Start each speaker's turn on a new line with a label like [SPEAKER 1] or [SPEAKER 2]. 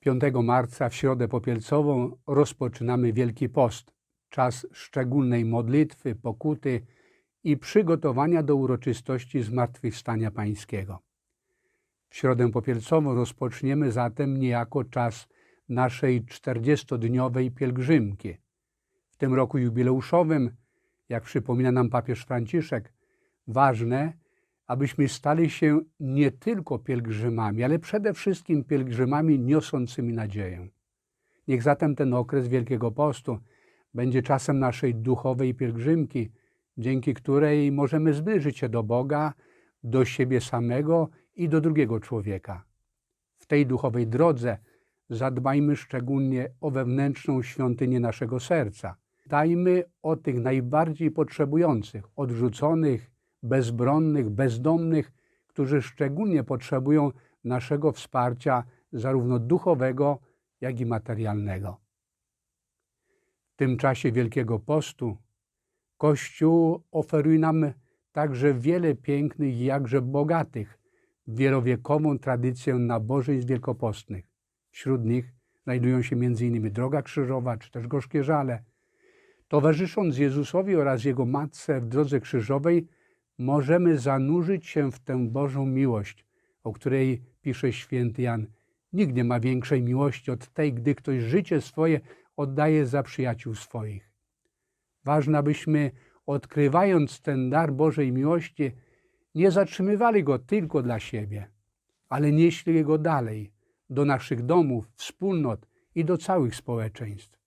[SPEAKER 1] 5 marca w środę popielcową rozpoczynamy Wielki Post, czas szczególnej modlitwy, pokuty i przygotowania do uroczystości Zmartwychwstania Pańskiego. W środę popielcową rozpoczniemy zatem niejako czas naszej 40-dniowej pielgrzymki. W tym roku jubileuszowym, jak przypomina nam papież Franciszek, ważne, abyśmy stali się nie tylko pielgrzymami, ale przede wszystkim pielgrzymami niosącymi nadzieję. Niech zatem ten okres Wielkiego Postu będzie czasem naszej duchowej pielgrzymki, dzięki której możemy zbliżyć się do Boga, do siebie samego i do drugiego człowieka. W tej duchowej drodze zadbajmy szczególnie o wewnętrzną świątynię naszego serca. Dajmy o tych najbardziej potrzebujących, odrzuconych, bezbronnych, bezdomnych, którzy szczególnie potrzebują naszego wsparcia, zarówno duchowego, jak i materialnego. W tym czasie Wielkiego Postu Kościół oferuje nam także wiele pięknych i jakże bogatych, wielowiekową tradycję nabożeństw wielkopostnych. Wśród nich znajdują się m.in. Droga Krzyżowa czy też Gorzkie Żale. Towarzysząc Jezusowi oraz Jego Matce w drodze krzyżowej, możemy zanurzyć się w tę Bożą miłość, o której pisze święty Jan. Nikt nie ma większej miłości od tej, gdy ktoś życie swoje oddaje za przyjaciół swoich. Ważne, abyśmy odkrywając ten dar Bożej miłości, nie zatrzymywali go tylko dla siebie, ale nieśli go dalej, do naszych domów, wspólnot i do całych społeczeństw.